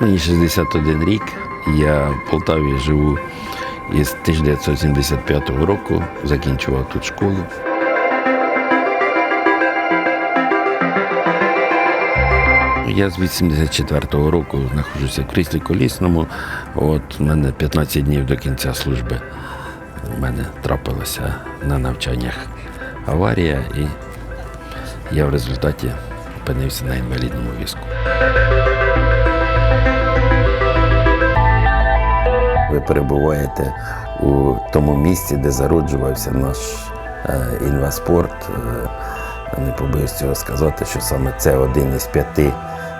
Мені 61 рік. Я в Полтаві живу із 1975 року, закінчував тут школу. Я з 84-го року знаходжуся в кріслі колісному. От у мене 15 днів до кінця служби. У мене трапилася на навчаннях аварія, і я в результаті опинився на інвалідному візку. Ви перебуваєте у тому місці, де зароджувався наш е, інваспорт. Е, не побоюсь цього сказати, що саме це один із п'яти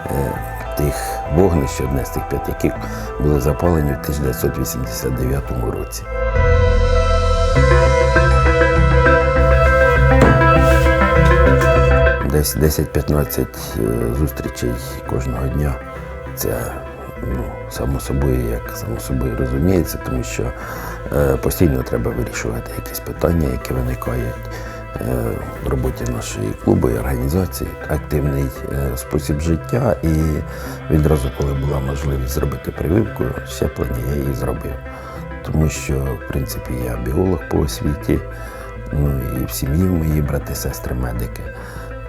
е, тих вогнищ, одне з тих п'яти, які були запалені в 1989 році. Десь 10-15 е, зустрічей кожного дня. Це ну, само собою, як само собою розуміється, тому що е, постійно треба вирішувати якісь питання, які виникають е, в роботі нашої клубу і організації. Активний е, спосіб життя. І відразу, коли була можливість зробити прививку, щеплення, я її зробив. Тому що, в принципі, я біолог по освіті, ну і в сім'ї мої брати, сестри, медики.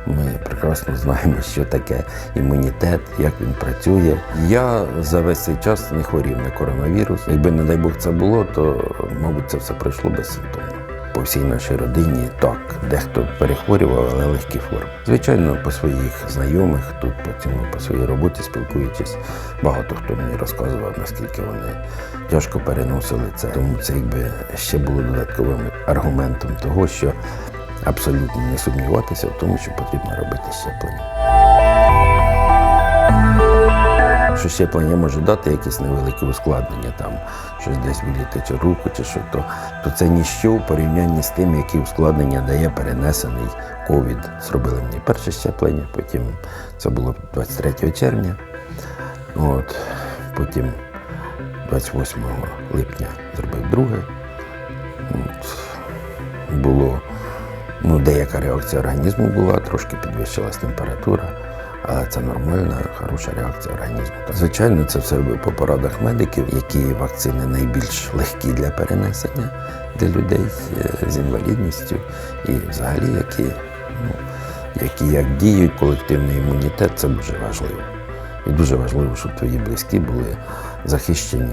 Ми прекрасно знаємо, що таке імунітет, як він працює. Я за весь цей час не хворів на коронавірус. Якби, не дай Бог, це було, то, мабуть, це все пройшло безсимптомно. По всій нашій родині так, дехто перехворював, але легкі форми. Звичайно, по своїх знайомих, тут по по своїй роботі спілкуючись, багато хто мені розказував, наскільки вони тяжко переносили це. Тому це якби ще було додатковим аргументом того, що абсолютно не сумніватися в тому, що потрібно робити щеплення. Що щеплення може дати якісь невеликі ускладнення, там щось десь виліти чи руку, чи що, то, то це ніщо в порівнянні з тим, які ускладнення дає перенесений ковід. Зробили мені перше щеплення, потім це було 23 червня. От, потім 28 липня зробив друге. От, було Ну, деяка реакція організму була, трошки підвищилась температура, але це нормальна, хороша реакція організму. Звичайно, це все робив по порадах медиків, які вакцини найбільш легкі для перенесення для людей е, з інвалідністю і взагалі, які, ну, які як діють колективний імунітет, це дуже важливо. І дуже важливо, щоб твої близькі були захищені.